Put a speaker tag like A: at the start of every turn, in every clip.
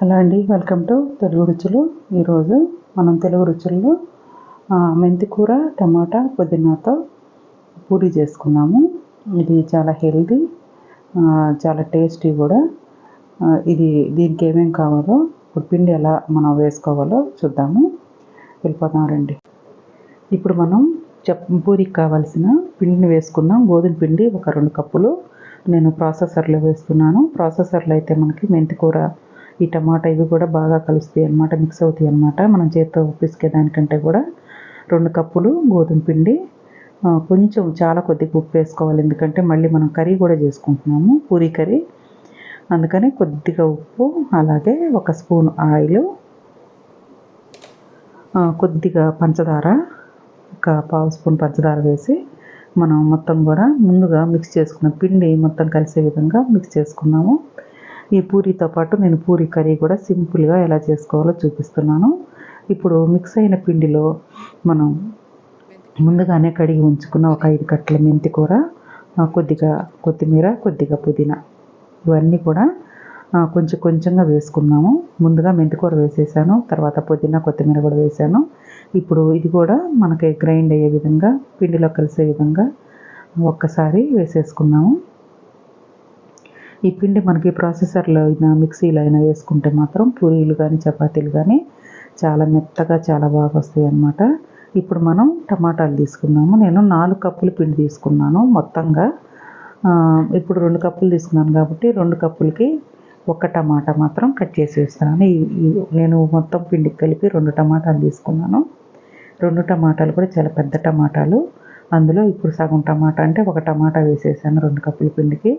A: Hello అండి welcome to Telugu రుచులు. ఈరోజు మనం తెలుగు రుచుల్లో మెంతికూర మెంతి కూర టమాటా పుదీనాతో పూరి చేసుకున్నాము. ఇది చాలా హెల్దీ చాలా టేస్టీ కూడా. ఇది దీనికి ఏమేమి కావాలో ఇప్పుడు పిండి ఎలా మనం వేసుకోవాలో చూద్దాము. వెళ్ళిపోతాం రండి. ఇప్పుడు మనం చెప్ పూరికి కావాల్సిన పిండిని వేసుకుందాం. గోధుమ పిండి ఒక రెండు కప్పులు. నేను ప్రాసెసర్లో వేస్తున్నాను. ప్రాసెసర్లో అయితే మనకి మెంతి కూర ఈ టమాటా ఇవి కూడా బాగా కలుస్తాయి అన్నమాట మిక్స్ అవుతాయి అనమాట మనం చేతితో పిసికే దానికంటే కూడా రెండు కప్పులు గోధుమ పిండి కొంచెం చాలా కొద్దిగా ఉప్పు వేసుకోవాలి. ఎందుకంటే మళ్ళీ మనం కర్రీ కూడా చేసుకుంటున్నాము పూరీ కర్రీ. అందుకని కొద్దిగా ఉప్పు అలాగే ఒక స్పూన్ ఆయిల్ కొద్దిగా పంచదార ఒక పావు స్పూన్ పంచదార వేసి మనం మొత్తం కూడా ముందుగా మిక్స్ చేసుకున్న పిండి మొత్తం కలిసే విధంగా మిక్స్ చేసుకున్నాము. ఈ పూరీతో పాటు నేను పూరీ కర్రీ కూడా సింపుల్గా ఎలా చేసుకోవాలో చూపిస్తున్నాను. ఇప్పుడు మిక్స్ అయిన పిండిలో మనం ముందుగానే కడిగి ఉంచుకున్న ఒక ఐదు కట్టల మెంతి కూర కొద్దిగా కొత్తిమీర కొద్దిగా పుదీనా ఇవన్నీ కూడా కొంచెం కొంచెంగా వేసుకున్నాము. ముందుగా మెంతికూర వేసేసాను తర్వాత పుదీనా కొత్తిమీర కూడా వేసాను. ఇప్పుడు ఇది కూడా మనకి గ్రైండ్ అయ్యే విధంగా పిండిలో కలిసే విధంగా ఒక్కసారి వేసేసుకున్నాము. ఈ పిండి మనకి ప్రాసెసర్లో అయినా మిక్సీలో అయినా వేసుకుంటే మాత్రం పూరీలు కానీ చపాతీలు కానీ చాలా మెత్తగా చాలా బాగా వస్తాయి అన్నమాట. ఇప్పుడు మనం టమాటాలు తీసుకున్నాము నేను నాలుగు కప్పులు పిండి తీసుకున్నాను మొత్తంగా. ఇప్పుడు రెండు కప్పులు తీసుకున్నాను కాబట్టి రెండు కప్పులకి ఒక టమాటా మాత్రం కట్ చేసి వేస్తాను. నేను మొత్తం పిండికి కలిపి రెండు టమాటాలు తీసుకున్నాను. రెండు టమాటాలు కూడా చాలా పెద్ద టమాటాలు. అందులో ఇప్పుడు సగం టమాటా అంటే ఒక టమాటా వేసేసాను రెండు కప్పుల పిండికి.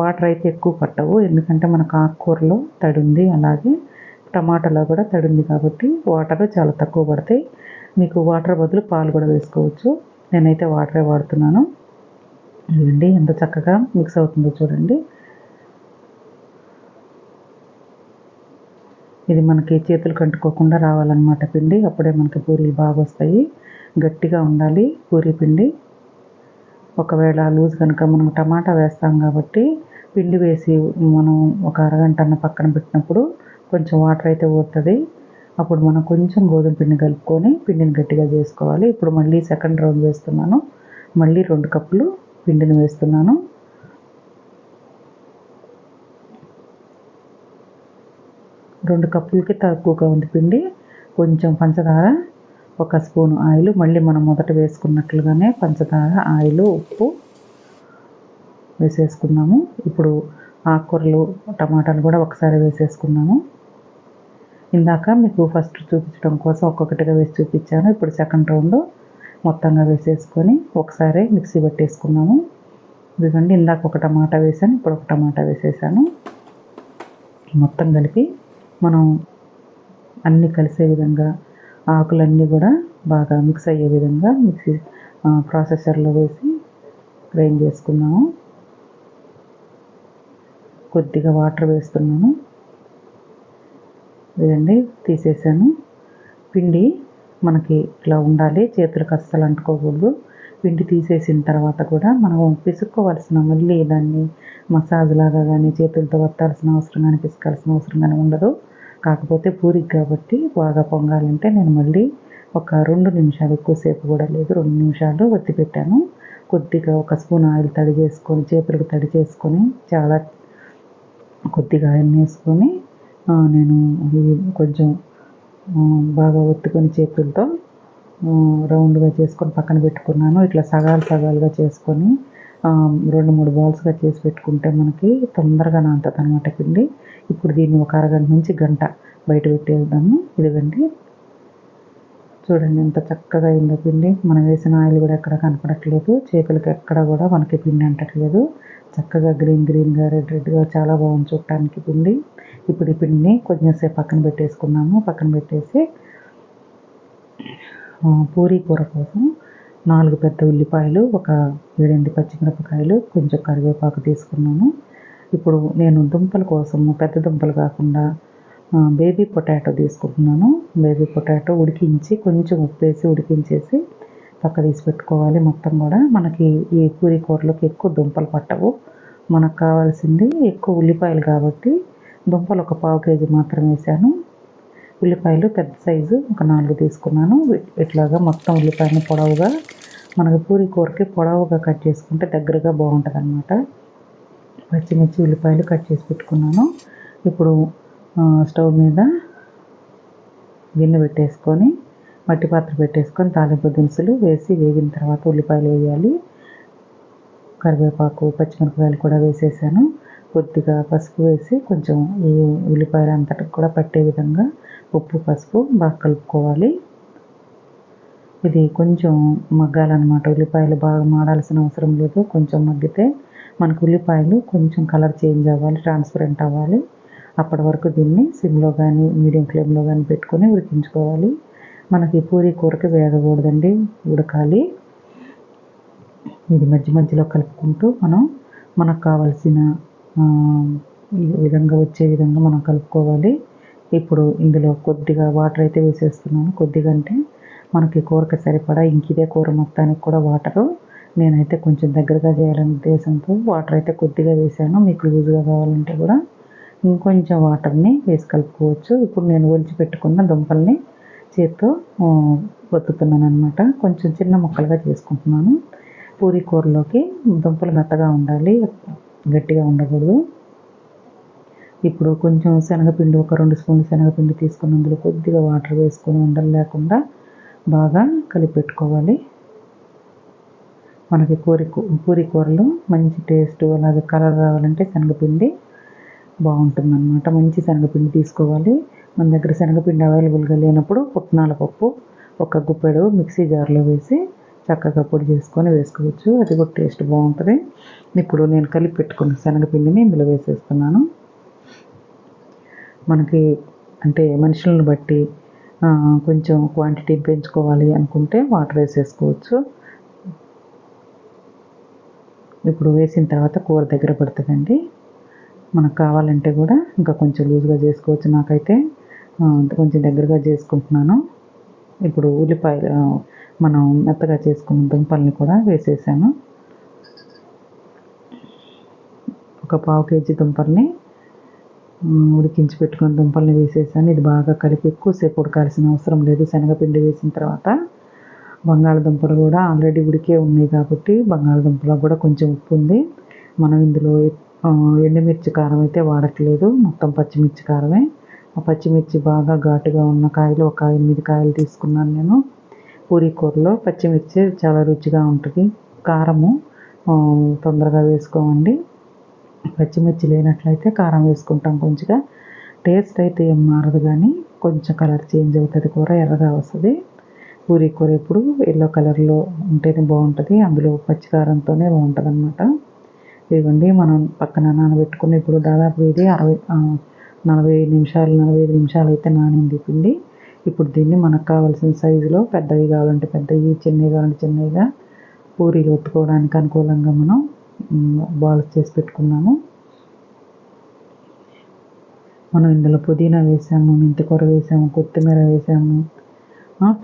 A: వాటర్ అయితే ఎక్కువ పట్టవు. ఎందుకంటే మనకు ఆకుకూరలో తడి ఉంది అలాగే టమాటాలో కూడా తడి ఉంది కాబట్టి వాటర్ చాలా తక్కువ పడతాయి. మీకు వాటర్ బదులు పాలు కూడా వేసుకోవచ్చు. నేనైతే వాటరే వాడుతున్నాను. ఇదండి ఎంత చక్కగా మిక్స్ అవుతుందో చూడండి. ఇది మనకి చేతులు కంటుకోకుండా రావాలన్నమాట పిండి. అప్పుడే మనకి పూరీలు బాగా వస్తాయి. గట్టిగా ఉండాలి పూరీ పిండి. ఒకవేళ లూజ్ కనుక మనం టమాటా వేస్తాం కాబట్టి పిండి వేసి మనం ఒక అరగంట అన్న పక్కన పెట్టినప్పుడు కొంచెం వాటర్ అయితే ఊరుతుంది అప్పుడు మనం కొంచెం గోధుమ పిండి కలుపుకొని పిండిని గట్టిగా చేసుకోవాలి. ఇప్పుడు మళ్ళీ సెకండ్ రౌండ్ వేస్తున్నాను. మళ్ళీ రెండు కప్పులు పిండిని వేస్తున్నాను. రెండు కప్పులకి తక్కువగా ఉంది పిండి. కొంచెం పంచదార ఒక స్పూన్ ఆయిల్ మళ్ళీ మనం మొదట వేసుకున్నట్లుగానే పంచదార ఆయిల్ ఉప్పు వేసేసుకున్నాము. ఇప్పుడు ఆకుకూరలు టమాటాలు కూడా ఒకసారి వేసేసుకున్నాము. ఇందాక మీకు ఫస్ట్ చూపించడం కోసం ఒక్కొక్కటిగా వేసి చూపించాను. ఇప్పుడు సెకండ్ రౌండ్ మొత్తంగా వేసేసుకొని ఒకసారి మిక్సీ పెట్టేసుకున్నాము. ఎందుకంటే ఇందాక ఒక టమాటా వేసాను ఇప్పుడు ఒక టమాటా వేసేసాను. మొత్తం కలిపి మనం అన్నీ కలిసే విధంగా ఆకులన్నీ కూడా బాగా మిక్స్ అయ్యే విధంగా మిక్సీ ప్రాసెసర్లో వేసి గ్రైండ్ చేసుకున్నాము. కొద్దిగా వాటర్ వేస్తున్నాను. ఇదండి తీసేసాను. పిండి మనకి ఇట్లా ఉండాలి చేతులకు అస్సలు అంటుకోకూడదు. పిండి తీసేసిన తర్వాత కూడా మనం పిసుక్కోవాల్సిన మళ్ళీ దాన్ని మసాజ్ లాగా కానీ చేతులతో వత్తాల్సిన అవసరం కానీ పిసుకాల్సిన అవసరం కానీ ఉండదు. కాకపోతే పూరికి కాబట్టి బాగా పొంగాలంటే నేను మళ్ళీ ఒక రెండు నిమిషాలు ఎక్కువసేపు కూడా లేదు రెండు నిమిషాలు ఒత్తి పెట్టాను. కొద్దిగా ఒక స్పూన్ ఆయిల్ తడి చేసుకొని చేతులకు తడి చేసుకొని చాలా కొద్దిగా ఆయిల్ వేసుకొని నేను కొంచెం బాగా ఒత్తుకొని చేతులతో రౌండ్గా చేసుకొని పక్కన పెట్టుకున్నాను. ఇట్లా సగాలు సగాలుగా చేసుకొని రెండు మూడు బాల్స్గా చేసి పెట్టుకుంటే మనకి తొందరగా నాంతది అనమాట పిండి. ఇప్పుడు దీన్ని ఒక అరగంట నుంచి గంట బయట పెట్టేద్దాము. ఇదిగండి. చూడండి ఎంత చక్కగా అయిందో పిండి. మనం వేసిన ఆయిల్ కూడా ఎక్కడ కనపడట్లేదు. చేపలకి ఎక్కడ కూడా మనకి పిండి అంటట్లేదు. చక్కగా గ్రీన్ గ్రీన్గా రెడ్ రెడ్గా చాలా బాగుంది చూడటానికి పిండి. ఇప్పుడు ఈ పిండిని కొంచెంసేపు పక్కన పెట్టేసుకున్నాము పక్కన పెట్టేసి పూరీ కూర కోసం నాలుగు పెద్ద ఉల్లిపాయలు ఒక ఏడెనిమిది పచ్చిమిరపకాయలు కొంచెం కరివేపాకు తీసుకున్నాను. ఇప్పుడు నేను దుంపల కోసము పెద్ద దుంపలు కాకుండా బేబీ పొటాటో తీసుకుంటున్నాను. బేబీ పొటాటో ఉడికించి కొంచెం ఉప్పు వేసి ఉడికించేసి పక్క తీసి పెట్టుకోవాలి మొత్తం కూడా. మనకి ఈ పూరి కూరలోకి ఎక్కువ దుంపలు పట్టవు. మనకు కావాల్సింది ఎక్కువ ఉల్లిపాయలు కాబట్టి దుంపలు ఒక పావు కేజీ మాత్రం వేసాను. ఉల్లిపాయలు పెద్ద సైజు ఒక నాలుగు తీసుకున్నాను. ఇట్లాగా మొత్తం ఉల్లిపాయని పొడవుగా మనకు పూరి కూరకి పొడవుగా కట్ చేసుకుంటే దగ్గరగా బాగుంటుంది అనమాట పచ్చిమిర్చి ఉల్లిపాయలు కట్ చేసి పెట్టుకున్నాను. ఇప్పుడు స్టవ్ మీద గిన్నె పెట్టేసుకొని మట్టి పాత్ర పెట్టేసుకొని తాలింపు దినుసులు వేసి వేగిన తర్వాత ఉల్లిపాయలు వేయాలి. కరివేపాకు పచ్చిమిరపకాయలు కూడా వేసేసాను. కొద్దిగా పసుపు వేసి కొంచెం ఈ ఉల్లిపాయలు అంతటికి కూడా పట్టే విధంగా ఉప్పు పసుపు బాగా కలుపుకోవాలి. ఇది కొంచెం మగ్గాలన్నమాట. ఉల్లిపాయలు బాగా మాడాల్సిన అవసరం లేదు. కొంచెం మగ్గితే మనకు ఉల్లిపాయలు కొంచెం కలర్ చేంజ్ అవ్వాలి ట్రాన్స్పరెంట్ అవ్వాలి. అప్పటి వరకు దీన్ని సిమ్లో కానీ మీడియం ఫ్లేమ్లో కానీ పెట్టుకొని ఉడికించుకోవాలి. మనకి పూరి కూరకి వేగకూడదండి. ఉడకాలి. ఇది మధ్య మధ్యలో కలుపుకుంటూ మనం మనకు కావలసిన ఈ విధంగా వచ్చే విధంగా మనం కలుపుకోవాలి. ఇప్పుడు ఇందులో కొద్దిగా వాటర్ అయితే వేసేస్తున్నాను. కొద్దిగా అంటే మనకి కూరకి సరిపడా ఇంక ఇదే కూర మొత్తానికి కూడా వాటరు నేనైతే కొంచెం దగ్గరగా చేయాలనే ఉద్దేశంతో వాటర్ అయితే కొద్దిగా వేసాను. మీకు లూజ్గా కావాలంటే కూడా ఇంకొంచెం వాటర్ని వేసి కలుపుకోవచ్చు. ఇప్పుడు నేను ఒలిచి పెట్టుకున్న దుంపల్ని చేత్తో వత్తుతున్నాను అనమాట కొంచెం చిన్న ముక్కలుగా చేసుకుంటున్నాను. పూరి కూరలోకి దుంపలు మెత్తగా ఉండాలి. గట్టిగా ఉండకూడదు. ఇప్పుడు కొంచెం శనగపిండి ఒక రెండు స్పూన్లు శనగపిండి తీసుకుని అందులో కొద్దిగా వాటర్ వేసుకొని ఉండలు లేకుండా బాగా కలిపెట్టుకోవాలి. మనకి పూరి పూరి కూరలు మంచి టేస్ట్ అలాగే కలర్ రావాలంటే శనగపిండి బాగుంటుందన్నమాట. మంచి శనగపిండి తీసుకోవాలి. మన దగ్గర శనగపిండి అవైలబుల్గా లేనప్పుడు పుట్నాల పప్పు ఒక గుప్పెడు మిక్సీ జార్లో వేసి చక్కగా పొడి చేసుకొని వేసుకోవచ్చు. అది కూడా టేస్ట్ బాగుంటుంది. ఇప్పుడు నేను కలిపి పెట్టుకున్న శనగపిండిని ఇందులో వేసేస్తున్నాను. మనకి అంటే మనుషులను బట్టి కొంచెం క్వాంటిటీ పెంచుకోవాలి అనుకుంటే వాటర్ వేసేసుకోవచ్చు. ఇప్పుడు వేసిన తర్వాత కూర దగ్గర పడుతుందండి. మనకు కావాలంటే కూడా ఇంకా కొంచెం లూజ్గా చేసుకోవచ్చు నాకైతే. కొంచెం దగ్గరగా చేసుకుంటున్నాను. ఇప్పుడు ఉల్లిపాయలు మనం మెత్తగా చేసుకున్న దుంపల్ని కూడా వేసేసాను. ఒక పావు కేజీ దుంపల్ని ఉడికించి పెట్టుకున్న దుంపల్ని వేసేసాను. ఇది బాగా కలిపి ఎక్కువసేపు ఉడకాల్సిన అవసరం లేదు. శనగపిండి వేసిన తర్వాత బంగాళదుంపలు కూడా ఆల్రెడీ ఉడికే ఉన్నాయి కాబట్టి బంగాళదుంపలో కూడా కొంచెం ఉప్పు ఉంది. మనం ఇందులో ఎండుమిర్చి కారం అయితే వాడట్లేదు. మొత్తం పచ్చిమిర్చి కారమే. పచ్చిమిర్చి బాగా ఘాటుగా ఉన్న కాయలు ఒక ఎనిమిది కాయలు తీసుకున్నాను నేను. పూరీ కూరలో పచ్చిమిర్చి చాలా రుచిగా ఉంటుంది. కారము తొందరగా వేసుకోమండి పచ్చిమిర్చి లేనట్లయితే కారం వేసుకుంటాం కొంచెంగా. టేస్ట్ అయితే ఏం మారదు కానీ కొంచెం కలర్ చేంజ్ అవుతుంది కూర ఎర్రగా వస్తుంది. పూరీ కూర ఎప్పుడు ఎల్లో కలర్లో ఉంటేనే బాగుంటుంది అందులో పచ్చికారంతోనే బాగుంటుంది అనమాట ఇవ్వండి మనం పక్కన నానబెట్టుకుని ఇప్పుడు దాదాపు ఇది అరవై నలభై నిమిషాలు నలభై ఐదు నిమిషాలు అయితే నానింది పిండి. ఇప్పుడు దీన్ని మనకు కావాల్సిన సైజులో పెద్దవి కావాలంటే పెద్దవి చిన్నవి కావాలంటే చిన్నవిగా పూరీలు ఒత్తుకోవడానికి అనుకూలంగా మనం బాల్స్ చేసి పెట్టుకున్నాము. మనం ఇందులో పుదీనా వేసాము మెంతికూర వేసాము కొత్తిమీర వేసాము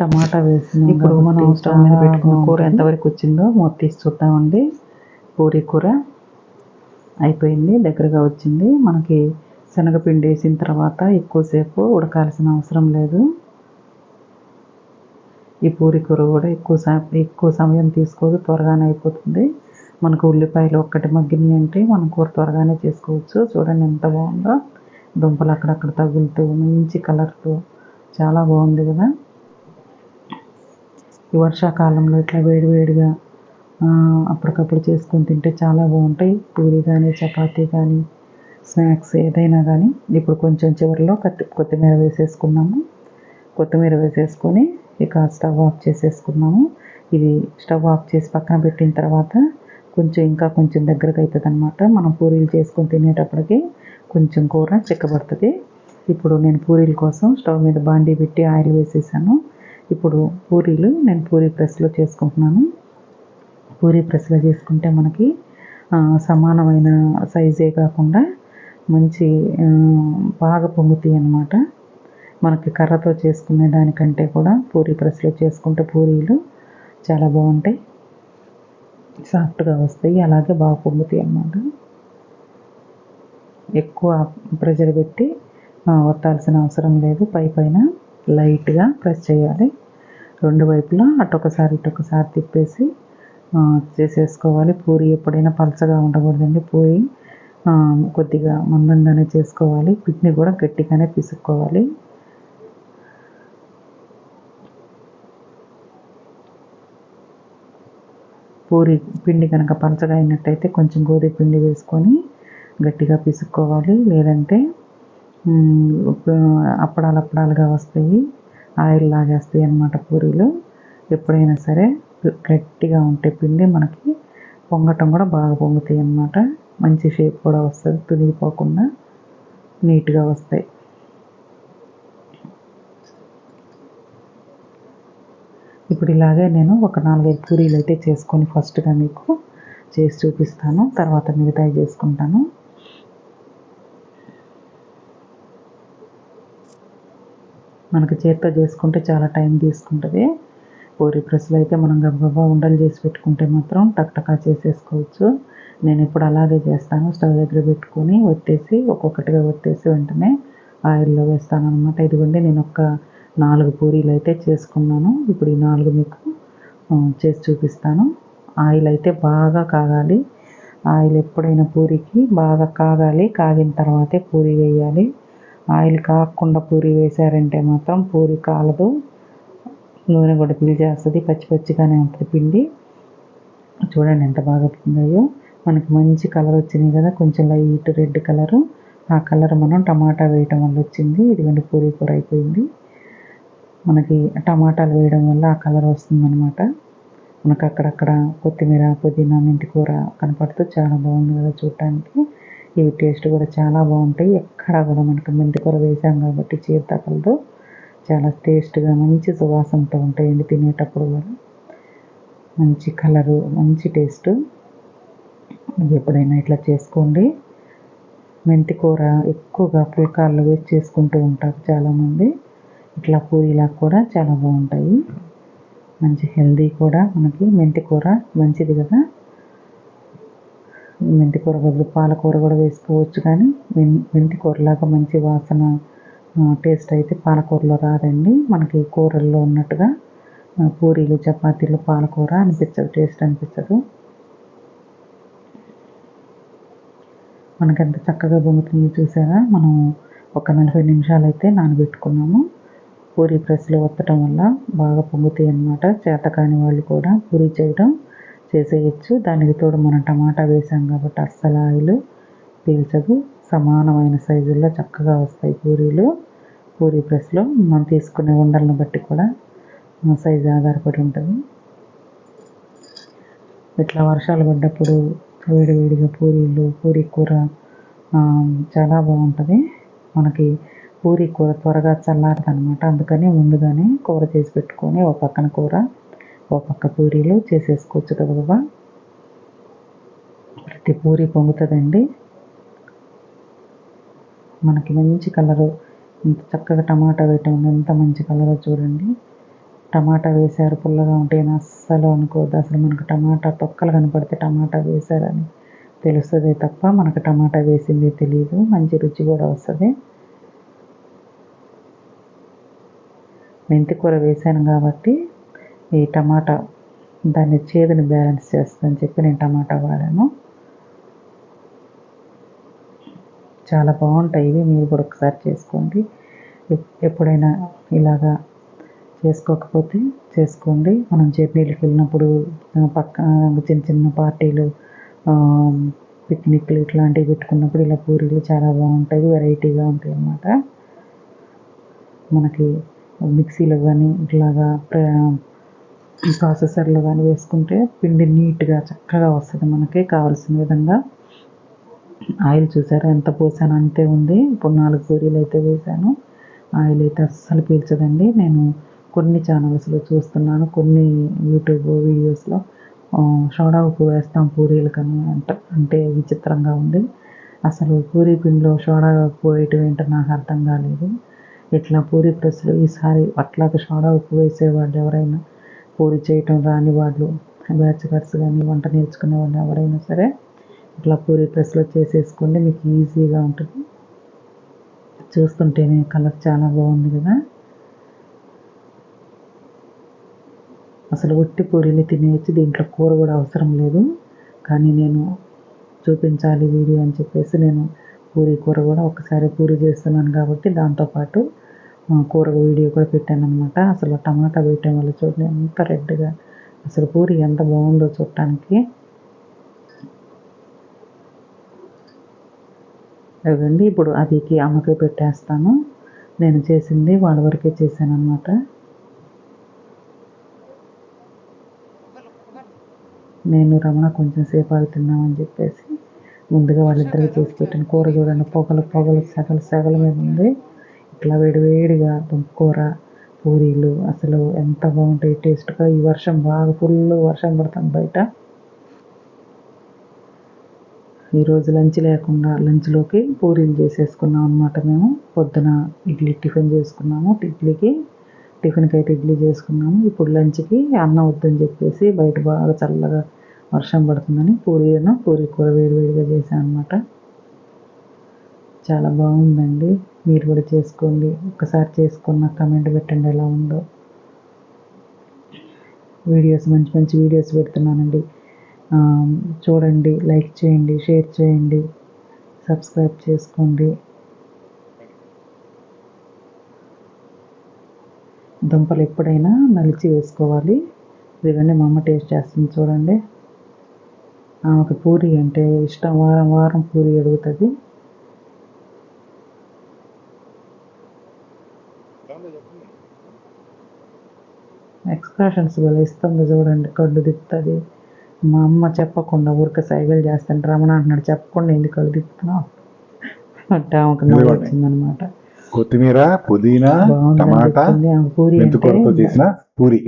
A: టమాటా వేసాము. ఇప్పుడు మనం స్టవ్ మీద పెట్టుకున్న కూర ఎంతవరకు వచ్చిందో మూత తీసి చూద్దామండి. పూరీ కూర అయిపోయింది దగ్గరగా వచ్చింది. మనకి శనగపిండి వేసిన తర్వాత ఎక్కువసేపు ఉడకాల్సిన అవసరం లేదు. ఈ పూరి కూర కూడా ఎక్కువ ఎక్కువ సమయం తీసుకోదు త్వరగానే అయిపోతుంది. మనకు ఉల్లిపాయలు ఒక్కటి మగ్గినాయి అంటే మనం కూర త్వరగానే చేసుకోవచ్చు. చూడండి ఎంత బాగుందో. దుంపలు అక్కడక్కడ తగులుతూ మంచి కలర్తో చాలా బాగుంది కదా. ఈ వర్షాకాలంలో ఇట్లా వేడివేడిగా అప్పటికప్పుడు చేసుకొని తింటే చాలా బాగుంటాయి. పూరి కానీ చపాతీ కానీ స్నాక్స్ ఏదైనా కానీ ఇప్పుడు కొంచెం చివరిలో కత్తి కొత్తిమీర వేసేసుకున్నాము. కొత్తిమీర వేసేసుకొని ఇక స్టవ్ ఆఫ్ చేసేసుకున్నాము. ఇది స్టవ్ ఆఫ్ చేసి పక్కన పెట్టిన తర్వాత కొంచెం ఇంకా కొంచెం దగ్గరకు అవుతుంది అనమాట మనం పూరీలు చేసుకొని తినేటప్పటికి కొంచెం కూర చిక్కబడుతుంది. ఇప్పుడు నేను పూరీల కోసం స్టవ్ మీద బాండీ పెట్టి ఆయిల్ వేసేసాను. ఇప్పుడు పూరీలు నేను పూరీ ప్రెస్లో చేసుకుంటున్నాను. పూరీ ప్రెస్లో చేసుకుంటే మనకి సమానమైన సైజే కాకుండా మంచి బాగా పొంగుతాయి అన్నమాట. మనకి కర్రతో చేసుకునే దానికంటే కూడా పూరీ ప్రెస్లో చేసుకుంటే పూరీలు చాలా బాగుంటాయి. సాఫ్ట్గా వస్తాయి అలాగే బాగా పొంగుతాయి అన్నమాట. ఎక్కువ ప్రెషర్ పెట్టి వత్తాల్సిన అవసరం లేదు. పై పైన లైట్గా ప్రెస్ చేయాలి. రెండు వైపులా అటొకసారి ఇటొకసారి తిప్పేసి చేసేసుకోవాలి. పూరి ఎప్పుడైనా పలచగా ఉండకూడదండి. పూరి కొద్దిగా మందంగానే చేసుకోవాలి. పిండిని కూడా గట్టిగానే పిసుక్కోవాలి. పూరి పిండి కనుక పలచగా అయినట్టయితే కొంచెం గోధుమ పిండి వేసుకొని గట్టిగా పిసుక్కోవాలి. లేదంటే అప్పడాలు అప్పడాలుగా వస్తాయి. ఆయిల్ లాగేస్తాయి అన్నమాట పూరీలు. ఎప్పుడైనా సరే గట్టిగా ఉంటే పిండి మనకి పొంగటం కూడా బాగా పొంగుతాయి అన్నమాట. మంచి షేప్ కూడా వస్తుంది తునిగిపోకుండా నీట్గా వస్తాయి. ఇప్పుడు ఇలాగే నేను ఒక నాలుగైదు పూరీలు అయితే చేసుకొని ఫస్ట్గా మీకు చేసి చూపిస్తాను తర్వాత మిగతాయి చేసుకుంటాను. మనకు చేత్తో చేసుకుంటే చాలా టైం తీసుకుంటుంది. పూరి ప్రెస్లో అయితే మనం గబగబా ఉండలు చేసి పెట్టుకుంటే మాత్రం టక్టకా చేసేసుకోవచ్చు. నేను ఇప్పుడు అలాగే చేస్తాను. స్టవ్ దగ్గర పెట్టుకొని ఒత్తేసి ఒక్కొక్కటిగా ఒత్తేసి వెంటనే ఆయిల్లో వేస్తాను అనమాట ఇదిగోండి నేను ఒక నాలుగు పూరీలు అయితే చేసుకున్నాను. ఇప్పుడు ఈ నాలుగు మీకు చేసి చూపిస్తాను. ఆయిల్ అయితే బాగా కాగాలి. ఆయిల్ ఎప్పుడైనా పూరికి బాగా కాగాలి. కాగిన తర్వాతే పూరి వేయాలి. ఆయిల్ కాకుండా పూరి వేశారంటే మాత్రం పూరి కాలదు. నూనె కూడా పీల్చేస్తుంది పచ్చి పచ్చిగానే ఉంటుంది పిండి. చూడండి ఎంత బాగా పొంగాయో మనకి మంచి కలర్ వచ్చినాయి కదా కొంచెం లైట్ రెడ్ కలరు. ఆ కలర్ మనం టమాటా వేయటం వల్ల వచ్చింది. ఇదిగోండి పూరి కూర అయిపోయింది. మనకి టమాటాలు వేయడం వల్ల ఆ కలర్ వస్తుందన్నమాట. మనకు అక్కడక్కడ కొత్తిమీర పుదీనా మెంతి కూర కనపడుతూ చాలా బాగుంది కదా చూడటానికి. ఇవి టేస్ట్ కూడా చాలా బాగుంటాయి. ఎక్కడా కూడా మనకు మెంతి కూర వేసాం కాబట్టి చీర తగలదు. చాలా టేస్ట్గా మంచి సువాసనతో ఉంటాయండి తినేటప్పుడు కూడా. మంచి కలరు మంచి టేస్ట్. ఎప్పుడైనా ఇట్లా చేసుకోండి. మెంతి కూర ఎక్కువగా పుల్కాల్లో వేసి చేసుకుంటూ ఉంటారు చాలామంది. ఇట్లా పూరీలా కూడా చాలా బాగుంటాయి. మంచి హెల్దీ కూడా మనకి మెంతి కూర మంచిది కదా. మెంతి కూర బదులు పాలకూర కూడా వేసుకోవచ్చు కానీ మెంతికూరలాగా మెంతి కూరలాగా మంచి వాసన టేస్ట్ అయితే పాలకూరలో రాదండి. మనకి కూరల్లో ఉన్నట్టుగా పూరీలు చపాతీలు పాలకూర అనిపించదు టేస్ట్ అనిపించదు. మనకి ఎంత చక్కగా పొంగుతుంది చూసారా? మనం ఒక నలభై నిమిషాలు అయితే నానబెట్టుకున్నాము. పూరి ప్రెస్లో ఒత్తడం వల్ల బాగా పొంగుతాయి అన్నమాట. చేత కాని వాళ్ళు కూడా పూరీ చేయడం చేసేయచ్చు. దానికి తోడు మనం టమాటా వేసాం కాబట్టి అస్సలు ఆయిల్ పీల్చదు. సమానమైన సైజుల్లో చక్కగా వస్తాయి పూరీలు. పూరీ ప్రెస్లో మనం తీసుకునే ఉండలను బట్టి కూడా సైజు ఆధారపడి ఉంటుంది. ఇట్లా వర్షాలు పడ్డప్పుడు వేడివేడిగా పూరీలు పూరీ కూర చాలా బాగుంటుంది. మనకి పూరీ కూర త్వరగా చల్లారదు అనమాట అందుకని ముందుగానే కూర చేసి పెట్టుకొని ఒక పక్కన కూర ఒక పక్క పూరీలు చేసేసుకోవచ్చు కదా ప్రతి పూరి పొంగుతుందండి. మనకి మంచి కలరు ఇంత చక్కగా టమాటా వేయటం ఎంత మంచి కలరో చూడండి. టమాటా వేశారు పుల్లగా ఉంటే అస్సలు అనుకోవద్దు. అసలు మనకు టమాటా తొక్కలు కనపడితే టమాటా వేశారని తెలుస్తుంది తప్ప మనకు టమాటా వేసింది తెలియదు మంచి రుచి కూడా వస్తుంది. మెంతి కూర వేసాను కాబట్టి ఈ టమాటా దాన్ని చేదుని బ్యాలెన్స్ చేస్తుందని చెప్పి నేను టమాటా వాడాను. చాలా బాగుంటాయి. ఇవి మీరు కూడా ఒకసారి చేసుకోండి. ఎప్- ఎప్పుడైనా ఇలాగా చేసుకోకపోతే చేసుకోండి. మనం జర్నీలకు వెళ్ళినప్పుడు పక్క చిన్న చిన్న పార్టీలు పిక్నిక్లు ఇట్లాంటివి పెట్టుకున్నప్పుడు ఇలా పూరీలు చాలా బాగుంటాయి. వెరైటీగా ఉంటాయి అన్నమాట. మనకి మిక్సీలో కానీ ఇట్లాగా ప్ర- ప్రాసెసర్లో కానీ వేసుకుంటే పిండి నీట్గా చక్కగా వస్తుంది మనకి కావాల్సిన విధంగా. ఆయిల్ చూసారా? ఎంత పోసాను అంతే ఉంది. ఇప్పుడు నాలుగు పూరీలు అయితే వేసాను. ఆయిల్ అయితే అస్సలు పీల్చదండి. నేను కొన్ని ఛానల్స్లో చూస్తున్నాను. కొన్ని యూట్యూబ్ వీడియోస్లో షోడా సోడా ఉప్పు వేస్తాం పూరీలు కానీ అంట అంటే విచిత్రంగా ఉంది. అసలు పూరీ పిండిలో సోడా ఉప్పు వేయటం ఏంటో నాకు అర్థం కాలేదు. ఇట్లా పూరీ ప్రెస్లో ఈసారి అట్లా సోడా ఉప్పు వేసేవాళ్ళు ఎవరైనా పూరి చేయటం రాని వాళ్ళు బ్యాచిలర్స్ కానీ వంట నేర్చుకునే వాళ్ళు ఎవరైనా సరే ఇట్లా పూరి ప్రెస్లో చేసేసుకోండి మీకు ఈజీగా ఉంటుంది. చూస్తుంటేనే కలర్ చాలా బాగుంది కదా. అసలు ఉట్టి పూరీలు తినేయచ్చు దీంట్లో కూర కూడా అవసరం లేదు. కానీ నేను చూపించాలి వీడియో అని చెప్పేసి నేను పూరి కూర కూడా ఒకసారి పూరి చేస్తున్నాను కాబట్టి దాంతోపాటు కూర వీడియో కూడా పెట్టాను అనమాట అసలు టమాటా వేయటం వల్ల చూడండి ఎంత రెడ్గా అసలు పూరి ఎంత బాగుందో చూడటానికి. ఇవ్వండి ఇప్పుడు అదికి అమ్మకి పెట్టేస్తాను. నేను చేసింది వాళ్ళ వరకే చేశాను అనమాట నేను రమణ కొంచెం సేపు ఆగుతున్నామని చెప్పేసి ముందుగా వాళ్ళిద్దరికి చేసి పెట్టాను. కూర చూడండి పొగలు పొగలు సగలు సగల మీద ఉంది. ఇట్లా వేడివేడిగా కూర పూరీలు అసలు ఎంత బాగుంటాయి టేస్ట్గా. ఈ వర్షం బాగా ఫుల్ వర్షం పడుతుంది బయట. ఈరోజు లంచ్ లేకుండా లంచ్లోకి పూరీలు చేసేసుకున్నాం అనమాట మేము. పొద్దున ఇడ్లీ టిఫిన్ చేసుకున్నాము. ఇడ్లీకి టిఫిన్కి అయితే ఇడ్లీ చేసుకున్నాము. ఇప్పుడు లంచ్కి అన్నం వద్దని చెప్పేసి బయట బాగా చల్లగా వర్షం పడుతుందని పూరీను పూరీ కూర వేడివేడిగా చేశాను అనమాట చాలా బాగుందండి. మీరు కూడా చేసుకోండి. ఒకసారి చేసుకున్న కమెంట్ పెట్టండి ఎలా ఉందో. వీడియోస్ మంచి మంచి వీడియోస్ పెడుతున్నానండి. చూడండి లైక్ చేయండి షేర్ చేయండి సబ్స్క్రైబ్ చేసుకోండి. దుంపలు ఎప్పుడైనా నలిచి వేసుకోవాలి. ఇవన్నీ మా అమ్మ టేస్ట్ చేస్తుంది చూడండి. ఆమెకు పూరి అంటే ఇష్టం వారం వారం పూరి అడుగుతుంది ఎక్స్ప్రెషన్స్ వల్ల ఇస్తుంది చూడండి కళ్ళు తిప్పుతుంది. మా అమ్మ చెప్పకుండా ఊరికే సైకిల్ చేస్తాను రమణ అంటున్నాడు చెప్పకుండా ఎందుకు అంటే ఆమెకు. వచ్చిందనమాట.
B: కొత్తిమీర పుదీనా టమాటా
A: పూరి
B: మెంతికూరతో చేసిన పూరి.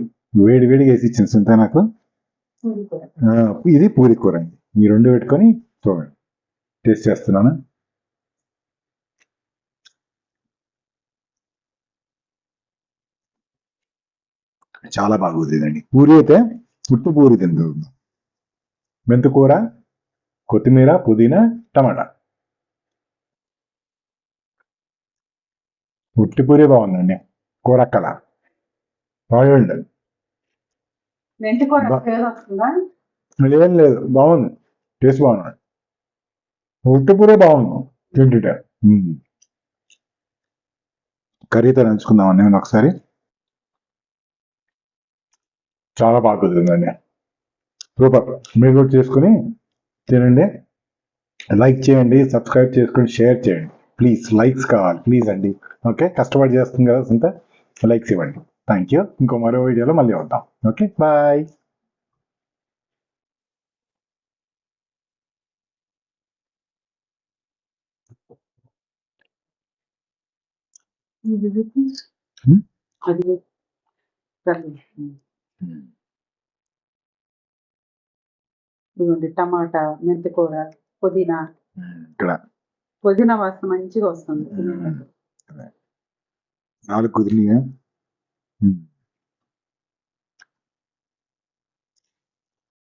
B: వేడి వేడిగా వేసి ఇచ్చింది సుంత నాకు. ఆ, ఇది పూరి కూర అండి. ఈ రెండు పెట్టుకొని చూడండి. టేస్ట్ చేస్తున్నాను. చాలా బాగా కుదిరిందండి పూరి అయితే ఉట్టు పూరి తింటుంది. మెంతికూర కొత్తిమీర పుదీనా టమాటా. ఉట్టి పూరి బాగుందండి. కూర అక్కల. బాగుంది
A: మెంతి కూర
B: బా-
A: ఫ్లేవర్ వస్తుందా?
B: ఏం లేదు బాగుంది. టేస్ట్ బాగుంది ఉట్టి పూరే బాగుంది. తింటుంటే. కర్రీతో నంచుకుందాం నేను ఒకసారి. చాలా బాగా కుదిరిందండి. సూపర్ మీరు కూడా చేసుకుని తినండి. లైక్ చేయండి సబ్స్క్రైబ్ చేసుకుని షేర్ చేయండి. ప్లీజ్ లైక్స్ కావాలి. ప్లీజ్ అండి. ఓకే కష్టపడి చేస్తుంది కదా సొంత లైక్స్ ఇవ్వండి. థ్యాంక్ యూ ఇంకో మరో వీడియోలో మళ్ళీ వద్దాం. Okay bye?
A: అది ఇదిగోండి టమాటా మెంతికూర పుదీనా.
B: ఇక్కడ.
A: పుదీనా వాసన మంచిగా వస్తుంది
B: నాలుగు కుదిరినాయా.